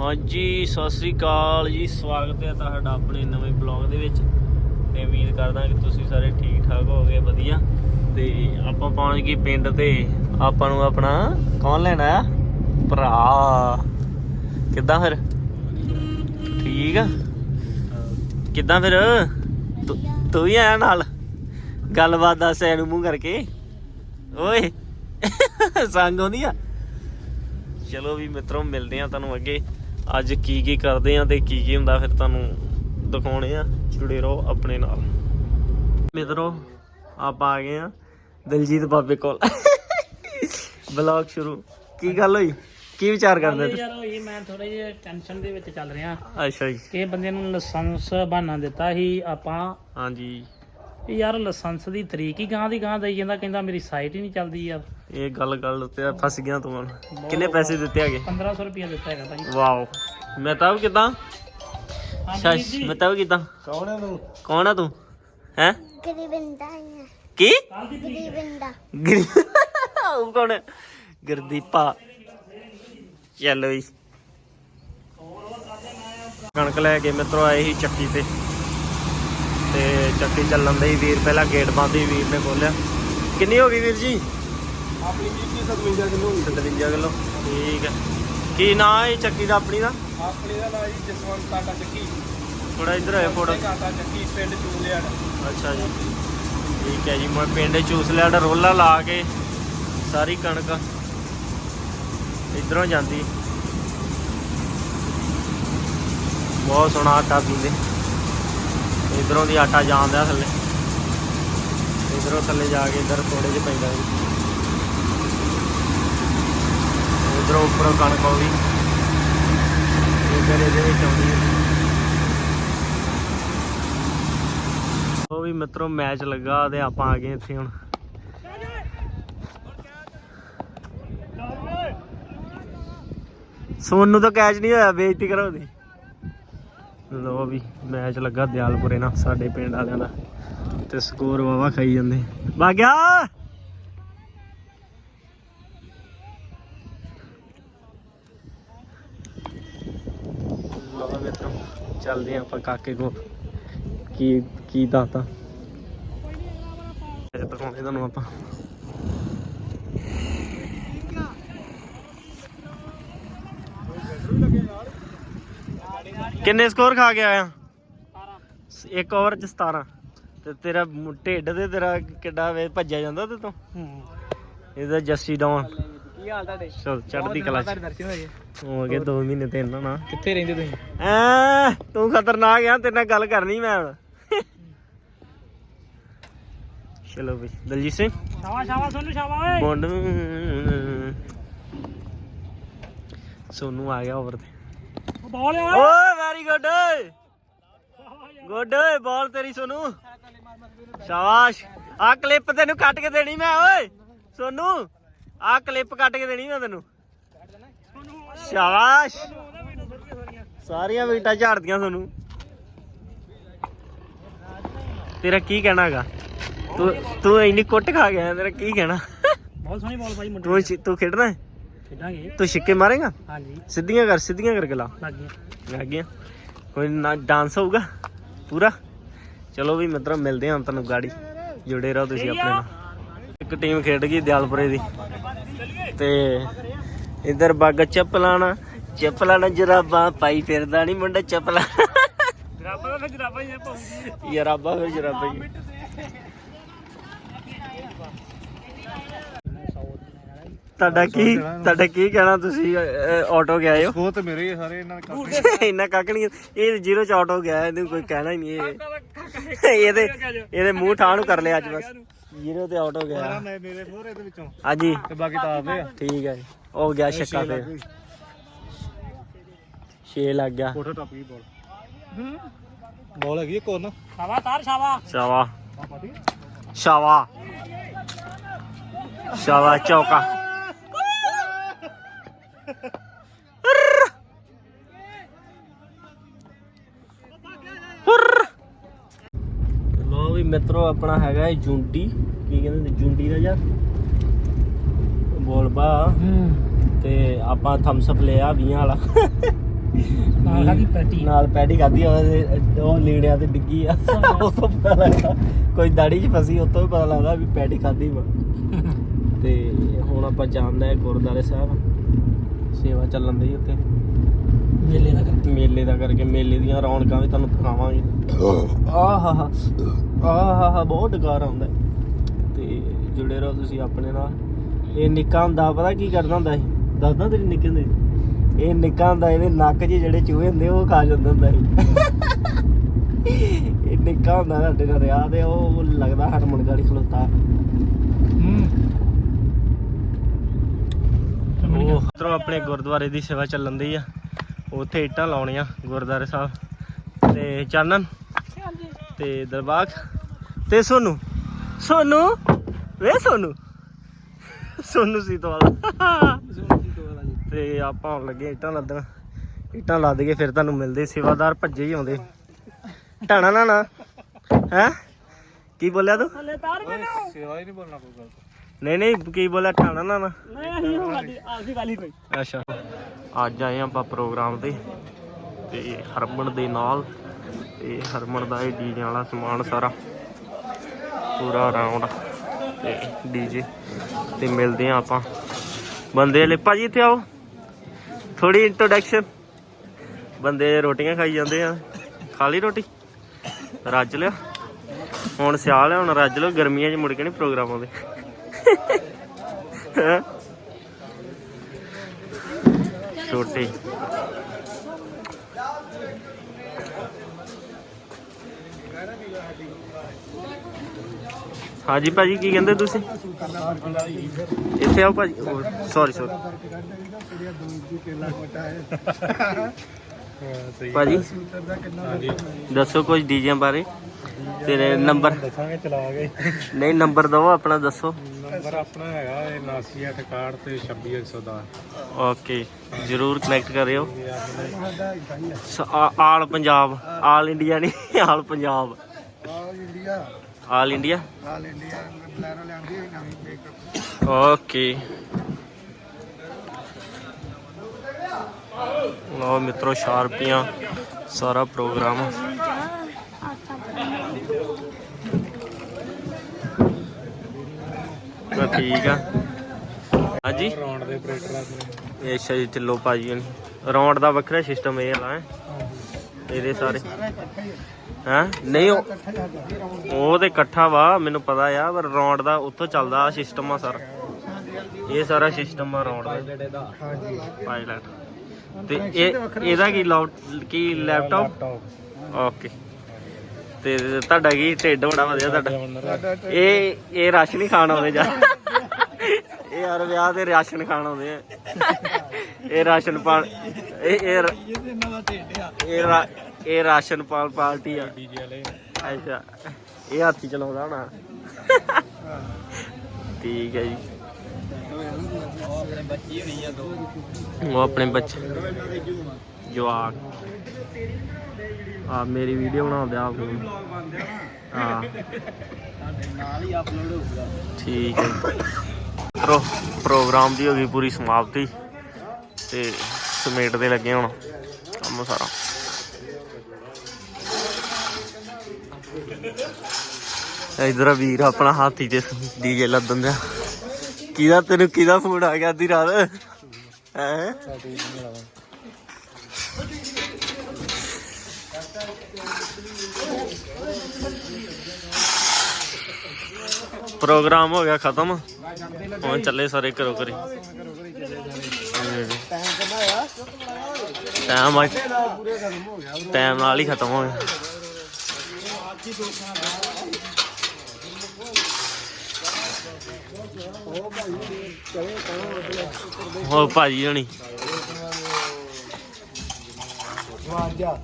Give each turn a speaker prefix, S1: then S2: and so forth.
S1: ਹਾਂਜੀ, ਸਤਿ ਸ੍ਰੀ ਅਕਾਲ ਜੀ। ਸਵਾਗਤ ਹੈ ਤੁਹਾਡਾ ਆਪਣੇ ਨਵੇਂ ਬਲੌਗ ਦੇ ਵਿੱਚ। ਤੇ ਉਮੀਦ ਕਰਦਾ ਕਿ ਤੁਸੀਂ ਸਾਰੇ ਠੀਕ ਠਾਕ ਹੋਗੇ ਵਧੀਆ। ਤੇ ਆਪਾਂ ਪਹੁੰਚ ਗਏ ਪਿੰਡ ਤੇ। ਆਪਾਂ ਨੂੰ ਆਪਣਾ ਕੌਣ ਲੈਣਾ? ਆ ਭਰਾ। ਕਿੱਦਾਂ ਫਿਰ? ਠੀਕ ਆ? ਕਿੱਦਾਂ ਫਿਰ? ਤੂੰ- ਤੂੰ ਵੀ ਆਇਆ ਨਾਲ? ਗੱਲਬਾਤ ਦੱਸ ਐਨੂੰ ਮੂੰਹ ਕਰਕੇ। ਓਏ, ਸੰਗ ਆਉਂਦੀ ਆ। ਚਲੋ ਵੀ ਮਿੱਤਰੋ, ਮਿਲਦੇ ਆ ਤੁਹਾਨੂੰ ਅੱਗੇ। ਅੱਜ ਕੀ ਕੀ ਕਰਦੇ ਆ ਤੇ ਕੀ ਕੀ ਹੁੰਦਾ ਫਿਰ ਤੁਹਾਨੂੰ ਦਿਖਾਉਣੇ ਆ। ਜੁੜੇ ਰਹੋ ਆਪਣੇ ਨਾਲ। ਮਿੱਤਰੋ ਆਪਾਂ ਆ ਗਏ ਆ ਦਿਲਜੀਤ ਬਾਬੇ ਕੋਲ। ਬਲੌਗ ਸ਼ੁਰੂ। ਕੀ ਗੱਲ ਹੋਈ? ਕੀ ਵਿਚਾਰ ਕਰਦੇ ਤੁਸੀਂ
S2: ਯਾਰ ਹੋਈ ਮੈਂ ਥੋੜਾ ਜਿਹਾ ਟੈਨਸ਼ਨ ਦੇ ਵਿੱਚ ਚੱਲ ਰਿਹਾ।
S1: ਅੱਛਾ ਜੀ।
S2: ਕਿ ਬੰਦੇ ਨੂੰ ਲਾਇਸੈਂਸ ਬਹਾਨਾ ਦਿੱਤਾ ਸੀ ਆਪਾਂ।
S1: ਹਾਂਜੀ।
S2: ਇਹ ਯਾਰ ਲਾਇਸੈਂਸ ਦੀ ਤਰੀਕ ਹੀ ਗਾਂ ਦੀ ਗਾਂ ਦੇਈ ਜਾਂਦਾ ਕਹਿੰਦਾ ਮੇਰੀ ਸਾਈਟ ਹੀ ਨਹੀਂ ਚੱਲਦੀ ਯਾਰ।
S1: ਇਹ ਗੱਲ ਗੱਲ ਤੇ ਫਸ ਗਿਆ ਤੂੰ ਹੁਣ। ਕਿੰਨੇ ਪੈਸੇ ਦਿੱਤੇ ਹੈਗੇ?
S2: 1500 ਰੁਪਇਆ ਦਿੱਤਾ ਹੈਗਾ ਭਾਈ।
S1: ਵਾਓ। ਮਹਿਤਾਬ ਕਿਦਾਂ?
S2: ਹਾਂਜੀ ਵੀਰ
S1: ਸ਼ਸ਼
S2: ਜੀ
S1: ਮਹਿਤਾਬ ਕਿਦਾਂ?
S2: ਕੌਣ ਹੈ ਤੂੰ?
S1: ਕੌਣ ਆ ਤੂੰ? ਹੈ?
S3: ਗਰੀਬਿੰਦਾ ਹੈ
S1: ਕੀ?
S3: ਗਰੀਬਿੰਦਾ।
S1: ਉਹ ਕੌਣ ਹੈ? ਗੁਰਦੀਪਾ। ਚੱਲੋ ਜੀ ਕਣਕ ਲੈ ਕੇ ਮਿੱਤਰੋ ਆਏ ਸੀ ਚੱਕੀ ਤੇ। ਤੇ ਚੱਕੀ ਚੱਲਣ ਦੇ ਵੀਰ ਪਹਿਲਾਂ ਗੇਟ ਬੰਦ ਹੀ ਵੀਰ ਨੇ ਖੋਲਿਆ ਕਿੰਨੀ ਹੋ ਗਈ ਵੀਰ ਜੀ?
S2: ਆਪਣੀ ਜੀ 57 ਕਿਲੋ
S1: 57 ਕਿਲੋ। ਠੀਕ ਹੈ। ਕੀ ਨਾਂ ਹੈ ਚੱਕੀ ਦਾ ਆਪਣੀ ਦਾ?
S2: ਆਪਣੀ ਦਾ ਨਾਂ ਜੀ ਜਸਵੰਤ ਟਾਟਾ ਚੱਕੀ।
S1: ਥੋੜਾ ਇੱਧਰ ਆਏ ਫੋਟੋ।
S2: ਟਾਟਾ ਚੱਕੀ ਪਿੰਡ ਚੂਲਿਆੜ।
S1: ਅੱਛਾ ਜੀ। ਠੀਕ ਹੈ ਜੀ ਮੈਂ ਪਿੰਡ ਚੂਸ ਲਿਆ ਰੋਲਾ ਲਾ ਕੇ ਸਾਰੀ ਕਣਕ ਇਧਰੋਂ ਜਾਂਦੀ। ਬਹੁਤ ਸੋਹਣਾ ਆਟਾ ਪੀਂਦੇ। ਇਧਰੋਂ ਦੀ ਆਟਾ ਜਾਂਦਾ ਥੱਲੇ। ਇਧਰੋਂ ਥੱਲੇ ਜਾ ਕੇ ਇਧਰ ਥੋੜੇ ਜਿਹਾ ਪੈਂਦਾ ਜੀ। ਇਧਰੋਂ ਉੱਪਰੋਂ ਕਣਕ ਆਉਂਦੀ। ਇਧਰ ਇਹਦੇ ਵਿੱਚ ਆਉਂਦੀ ਹੈ। ਉਹ ਵੀ ਮਿੱਤਰੋ ਮੈਚ ਲੱਗਾ ਤੇ ਆਪਾਂ ਆ ਗਏ ਇੱਥੇ ਹੁਣ। ਸੋਨੂ ਤਾਂ ਕੈਚ ਨਹੀਂ ਹੋਇਆ, ਬੇਇੱਜ਼ਤੀ ਕਰੋ ਦੀ ਲੋ ਵੀ, ਮੈਚ ਲੱਗਾ ਦਿਆਲਪੁਰੇ ਨਾਲ, ਸਾਡੇ ਪਿੰਡ ਵਾਲਿਆਂ ਦਾ। ਤੇ ਸਕੋਰ ਵਾਵਾ ਖਾਈ ਜਾਂਦੇ। ਭਾਗਿਆ ਲੋ ਮਿੱਤਰੋ ਚੱਲਦੇ ਆਪਾਂ ਕਾਕੇ ਕੋਲ। ਕੀ ਕੀ ਦਾਤਾ? ਇਹ ਦਿਖਾਉਂਦੇ ਤੁਹਾਨੂੰ ਆਪਾਂ। ਕਿੰਨੇ ਸਕੋਰ ਖਾ ਕੇ ਆਇਆ? ਇੱਕ ਓਵਰ ਚ 17 ਤੇ ਤੇਰਾ ਢਿੱਡ ਤੇ ਤੇਰਾ ਕਿੱਡਾ ਵੇ ਭੱਜਿਆ ਜਾਂਦਾ ਤੇ ਤੂੰ? ਇਹਦਾ ਜੱਸੀ ਡਾਉਨ
S2: ਕੀ ਹਾਲ ਤੁਹਾਡੇ?
S1: ਚਲ ਚੜਦੀ ਕਲਾ ਚ।
S2: ਦਰਸ਼ਨ ਹੋਏ।
S1: ਹੋ ਗਏ 2 ਮਹੀਨੇ ਤੇ ਇਹਨਾਂ ਨਾ।
S2: ਕਿੱਥੇ ਰਹਿੰਦੇ ਤੁਸੀਂ?
S1: ਐ ਤੂੰ ਖਤਰਨਾਕ ਆ ਤੇਰੇ ਨਾਲ ਗੱਲ ਕਰਨੀ ਮੈਂ ਹੁਣ। ਚਲੋ ਬਈ ਦਲਜੀਤ ਸਿੰਘ।
S2: ਸ਼ਾਵਾ ਸ਼ਾਵਾ ਸੋਨੂ ਸ਼ਾਵਾ ਓਏ
S1: ਬੋਂਡ ਸੋਨੂ ਆ ਗਿਆ ਓਵਰ ਤੇ।
S2: ਬਾਲ ਓਏ
S1: ਓਏ ਵੈਰੀ ਗੁੱਡ ਗੁੱਡ ਓਏ ਬਾਲ ਤੇਰੀ ਸੋਨੂ। ਸ਼ਾਬਾਸ਼। ਆ ਕਲਿੱਪ ਤੈਨੂੰ ਕੱਟ ਕੇ ਦੇਣੀ ਮੈਂ ਓਏ। ਸੋਨੂ। ਆ ਕਲਿੱਪ ਕੱਟ ਕੇ ਦੇਣੀ ਮੈਂ ਤੈਨੂੰ। ਸ਼ਾਬਾਸ਼। ਸਾਰੀਆਂ ਵਿਕਟਾਂ ਝਾੜਦੀਆਂ ਤੁਹਾਨੂੰ। ਤੇਰਾ ਕੀ ਕਹਿਣਾ ਹੈਗਾ? ਤੂੰ ਤੂੰ ਇੰਨੀ ਕੁੱਟ ਖਾ ਗਿਆ ਤੇਰਾ ਕੀ ਕਹਿਣਾ?
S2: ਬਹੁਤ ਸੋਹਣੀ ਬਾਲ ਭਾਈ ਮੁੰਡੇ
S1: ਤੂੰ ਤੂੰ ਖੇਡਣਾ ਹੈ?
S2: ਖੇਡਾਂਗੇ।
S1: ਤੂੰ ਛਿੱਕੇ ਮਾਰੇਗਾ?
S2: ਹਾਂਜੀ।
S1: ਸਿੱਧੀਆਂ ਕਰ ਸਿੱਧੀਆਂ ਕਰਕੇ ਲਾ
S2: ਲੱਗ ਗਿਆ
S1: ਲੱਗ ਗਿਆ ਕੋਈ ਨਾ ਡਾਂਸ ਹੋਊਗਾ ਪੂਰਾ। ਚਲੋ ਵੀ ਮਿੱਤਰੋ ਮਿਲਦੇ ਹਾਂ ਤੁਹਾਨੂੰ ਗਾੜੀ। ਜੁੜੇ ਰਹੋ ਤੁਸੀਂ ਆਪਣੇ ਨਾਲ। ਇੱਕ ਟੀਮ ਖੇਡ ਗਈ ਦਿਆਲਪੁਰੇ ਦੀ। ਤੇ ਇਧਰ ਬੱਗ ਚੱਪਲਾਣਾ ਚੱਪਲਾਣਾ ਜਰਾਬਾਂ ਪਾਈ ਫਿਰਦਾ ਨਹੀਂ ਮੁੰਡਾ ਚੱਪਲਾ।
S2: ਜਰਾਬਾਂ ਦਾ ਜਰਾਬਾਂ ਹੀ ਪਾਉਂਦੀ
S1: ਜਰਾਬਾਂ ਫਿਰ ਜਰਾਬਾਂ ਹੀ ਤੁਹਾਡਾ ਕੀ ਤੁਹਾਡਾ ਕੀ ਕਹਿਣਾ ਤੁਸੀਂ ਆਟੋ ਗਏ ਹੋ?
S4: ਉਹ ਤੇ ਮੇਰੇ ਹੀ ਸਾਰੇ ਇਹਨਾਂ ਦੇ
S1: ਇੰਨਾ ਕੱਖ ਨਹੀਂ ਇਹ ਜ਼ੀਰੋ ਚ ਆਟੋ ਗਿਆ ਇਹਨੂੰ ਕੋਈ ਕਹਿਣਾ ਹੀ ਨਹੀਂ ਇਹ। ਇਹਦੇ ਇਹਦੇ ਮੂੰਹ ਠਾਹ ਨੂੰ ਕਰ ਲਿਆ ਅੱਜ ਬਸ। ਜ਼ੀਰੋ ਤੇ ਆਟੋ ਗਿਆ।
S4: ਮੈਂ ਮੇਰੇ ਹੋਰ ਇਹਦੇ ਵਿੱਚੋਂ।
S1: ਹਾਂਜੀ।
S4: ਤੇ ਬਾਕੀ ਤਾਂ ਆਪਦੇ ਆ।
S1: ਠੀਕ ਹੈ ਜੀ। ਹੋ ਗਿਆ ਛੱਕਾ ਤੇ 6 ਲੱਗ ਗਿਆ।
S4: ਫੋਟੋ ਟੱਪ ਗਈ ਬਾਲ। ਬਾਲ ਹੈਗੀ ਇੱਕ ਹੋਰ ਨਾ।
S2: ਸ਼ਾਵਾ ਤਾਰ ਸ਼ਾਵਾ।
S1: ਸ਼ਾਵਾ ਸ਼ਾਵਾ। ਸ਼ਾਵਾ ਚੌਕਾ ਹੁਰ ਲੋ ਵੀ ਮਿੱਤਰੋ ਆਪਣਾ ਹੈਗਾ ਇਹ ਜੁੰਡੀ। ਕੀ ਕਹਿੰਦੇ ਨੇ ਜੁੰਡੀ ਦਾ ਯਾਰ ਬੋਲ ਬਾ
S2: ਹੂੰ।
S1: ਤੇ ਆਪਾਂ ਥਮਸ ਅਪ ਲਿਆ 20 ਵਾਲਾ।
S2: ਪਹਿਲਾਂ ਕੀ ਪੈਟੀ
S1: ਨਾਲ ਪੈਡੀ ਖਾਦੀ ਉਹ ਲੀੜਿਆਂ ਤੇ ਡਿੱਗੀ ਆ। ਉਹ ਤੋਂ ਪਤਾ ਲੱਗਦਾ। ਕੋਈ ਦਾੜੀ 'ਚ ਫਸੀ ਉਹ ਤੋਂ ਵੀ ਪਤਾ ਲੱਗਦਾ ਵੀ ਪੈਡੀ ਖਾਦੀ ਵਾ। ਤੇ ਹੁਣ ਆਪਾਂ ਜਾਂਦੇ ਗੁਰਦਾਰੇ ਸਾਹਿਬ। ਸੇਵਾ ਚੱਲਣ ਦੀ ਉੱਥੇ।
S2: ਮੇਲੇ ਦਾ ਕਰਕੇ।
S1: ਮੇਲੇ ਦਾ ਕਰਕੇ ਮੇਲੇ ਦੀਆਂ ਰੌਣਕਾਂ ਵੀ ਤੁਹਾਨੂੰ ਦਿਖਾਵਾਂਗੇ। ਆਹਾ ਹਾ ਆਹਾ ਹਾ ਬਹੁਤ ਡਕਾਰ ਆਉਂਦਾ ਹੈ। ਤੇ ਜੁੜੇ ਰਹੋ ਤੁਸੀਂ ਆਪਣੇ ਨਾਲ। ਇਹ ਨਿੱਕਾ ਹੁੰਦਾ ਪਤਾ ਕੀ ਕਰਦਾ ਹੁੰਦਾ ਸੀ ਦੱਸਦਾ ਤੇਰੀ ਨਿੱਕੇ ਹੁੰਦੇ? ਸੀ? ਇਹ ਨਿੱਕਾ ਹੁੰਦਾ ਇਹਦੇ ਨੱਕ 'ਚ ਜਿਹੜੇ ਚੂਹੇ ਹੁੰਦੇ ਉਹ ਖਾ ਜਾਂਦਾ ਹੁੰਦਾ ਸੀ ਇਹ ਨਿੱਕਾ ਹੁੰਦਾ ਸਾਡੇ ਨਾਲ ਰਿਹਾ ਤੇ ਉਹ ਲੱਗਦਾ ਹਰਮਨ ਗਾੜੀ ਖਲੋਤਾ।
S2: ਹੂੰ।
S1: ਆਪਣੇ ਗੁਰਦੁਆਰੇ ਦੀ ਸੇਵਾ ਚੱਲਣ ਦੀ ਆ। ਉੱਥੇ ਇੱਟਾਂ ਲਾਉਣੀਆਂ ਗੁਰਦੁਆਰੇ ਸਾਹਿਬ ਤੇ ਚਾਨਣ ਤੇ ਦਰਬਾਗ ਤੇ ਸੋਨੂ। ਸੋਨੂ? ਵੇ ਸੋਨੂ। ਸੋਨੂ ਸੀ ਤੋਂ ਤੇ ਆਪਾਂ ਹੁਣ ਲੱਗੇ ਇੱਟਾਂ ਲੱਦਣ। ਇੱਟਾਂ ਲੱਦ ਕੇ ਫਿਰ ਤੁਹਾਨੂੰ ਮਿਲਦੇ ਸੇਵਾਦਾਰ ਭੱਜੇ ਹੀ ਆਉਂਦੇ। ਢਾਣਾ ਨਾ ਨਾ। ਹੈ? ਕੀ ਬੋਲਿਆ ਤੂੰ?
S4: ਸੇਵਾ ਹੀ ਨਹੀਂ ਬੋਲਣਾ ਕੋਈ ਗੱਲ
S1: ਨਹੀਂ ਨਹੀਂ ਕੀ ਬੋਲਿਆ? ਢਾਣਾ ਨਾ ਨਾ।
S2: ਨਹੀਂ ਕੋਈ
S1: ਅੱਛਾ। ਅੱਜ ਆਏ ਆਪਾਂ ਪ੍ਰੋਗਰਾਮ ਤੇ ਤੇ ਹਰਮਨ ਦੇ ਨਾਲ ਤੇ ਹਰਮਨ ਦਾ ਇਹ ਡੀਜੇ ਵਾਲਾ ਸਮਾਨ ਸਾਰਾ ਪੂਰਾ ਰਾਉਂਡ ਤੇ ਡੀਜੇ ਤੇ ਮਿਲਦੇ ਆ ਆਪਾਂ। ਬੰਦੇ ਵਾਲੇ, ਭਾਜੀ ਇੱਥੇ ਆਓ। ਥੋੜੀ ਇੰਟਰੋਡਕਸ਼ਨ ਬੰਦੇ ਰੋਟੀਆਂ ਖਾਈ ਜਾਂਦੇ ਆ। ਖਾ ਲਈ ਰੋਟੀ? ਰੱਜ ਲਿਆ। ਹੁਣ ਸਿਆਲ ਹੈ ਹੁਣ ਰੱਜ ਲਓ ਗਰਮੀਆਂ 'ਚ ਮੁੜ ਕੇ ਨਹੀਂ ਪ੍ਰੋਗਰਾਮ ਆਉਂਦੇ। ਹੈਂ? ਛੋਟੇ ਹਾਂਜੀ ਭਾਜੀ ਕੀ ਕਹਿੰਦੇ ਤੁਸੀਂ? ਇੱਥੇ ਆਓ ਭਾਜੀ। ਸੌਰੀ ਸੌਰੀ ਭਾਜੀ? ਦੱਸੋ ਕੁਝ ਡੀਜੇ ਬਾਰੇ? ਤੇਰੇ ਨੰਬਰ?
S4: ਦੱਸਾਂਗੇ ਚਲਾ ਗਏ
S1: ਨਹੀਂ ਨੰਬਰ ਦਵੋ ਆਪਣਾ ਦੱਸੋ।
S4: ਨੰਬਰ ਆਪਣਾ ਹੈਗਾ 7961 ਤੇ 26110
S1: ਓਕੇ ਜਰੂਰ ਕਨੈਕਟ ਕਰਿਓ। ਆਲ ਪੰਜਾਬ ਆਲ ਇੰਡੀਆ ਨਹੀਂ all Punjab.
S4: All India.
S1: All India?
S4: All India
S1: okay. ਲਓ ਮਿੱਤਰੋ ਸ਼ਾਰਪੀਆਂ ਸਾਰਾ ਪ੍ਰੋਗਰਾਮ। ਤਾਂ ਠੀਕ ਆ। ਹਾਂਜੀ?
S4: ਰੌਂਡ ਦੇ ਆਪਰੇਟਰ ਆਪਣੇ
S1: ਅੱਛਾ ਜੀ ਢਿੱਲੋਂ ਭਾਜੀ ਹੋਣੀ। ਰੌਂਡ ਦਾ ਵੱਖਰਾ ਸਿਸਟਮ ਇਹ ਵਾਲਾ ਹੈ? ਇਹਦੇ ਸਾਰੇ। ਹਾਂ? ਨਹੀਂ ਉਹ ਤੇ ਇਕੱਠਾ ਵਾ ਮੈਨੂੰ ਪਤਾ ਆ ਪਰ ਰੌਂਡ ਦਾ ਉੱਥੋਂ ਚੱਲਦਾ ਸਿਸਟਮ ਆ ਸਾਰਾ। ਇਹ ਸਾਰਾ ਸਿਸਟਮ ਆ ਰੌਂਡ ਦਾ।
S4: ਹਾਂਜੀ।
S1: ਪਾਇਲਟ ਤੇ ਇਹ ਇਹਦਾ ਕੀ ਕੀ ਲੈਪਟਾਪ ਓਕੇ ਤੇ ਤੁਹਾਡਾ ਕੀ ਢਿੱਡ ਬੜਾ ਵਧੀਆ ਤੁਹਾਡਾ? ਇਹ ਇਹ ਰਸ਼ ਨਹੀਂ ਖਾਣ ਆਉਂਦੇ ਜਾ? ਇਹ ਯਾਰ ਵਿਆਹ ਤੇ ਰਾਸ਼ਨ ਖਾਣ ਆਉਂਦੇ ਆ। ਇਹ ਰਾਸ਼ਨ ਪਾਲ ਇਹ ਇਹ ਇਹ ਰਾ- ਇਹ ਰਾਸ਼ਨ ਪਾਲ ਪਾਰਟੀ ਆ। ਅੱਛਾ। ਇਹ ਹਾਥੀ ਚਲਾਉਂਦਾ ਹੋਣਾ। ਠੀਕ ਹੈ ਜੀ। ਉਹ ਆਪਣੇ ਬੱਚੇ ਜਵਾਕ। ਆ ਮੇਰੀ ਵੀਡੀਓ ਬਣਾਉਂਦੇ ਆ ਫੋਨ ਹਾਂ
S4: ਨਾਲ ਹੀ ਅਪਲੋਡ ਹੋਊਗਾ
S1: ਠੀਕ ਹੈ ਜੀ। ਪ੍ਰੋਗਰਾਮ ਦੀ ਹੋ ਗਈ ਪੂਰੀ ਸਮਾਪਤੀ। ਤੇ ਸਮੇਟ ਦੇ ਲੱਗੇ ਹੁਣ ਕੰਮ ਸਾਰਾ। ਇਧਰ ਵੀਰ ਆਪਣਾ ਹਾਥੀ ਤੇ ਡੀਜੇ ਲੱਦਣ ਦਿਆ। ਕਿਹਦਾ, ਤੈਨੂੰ ਕਿਹਦਾ ਫੋਨ ਆ ਗਿਆ ਅੱਧੀ ਰਾਤ? ਹੈ? ਪ੍ਰੋਗਰਾਮ ਹੋ ਗਿਆ ਖਤਮ। ਹੁਣ ਚੱਲੇ ਸਾਰੇ ਘਰੋਂ ਘਰੇ। ਟਾਈਮ ਟਾਈਮ ਨਾਲ ਹੀ ਖਤਮ ਹੋ ਗਿਆ। ਹੋ ਭਾਜੀ ਹੋਣੀ।
S4: ਵਾਜਾ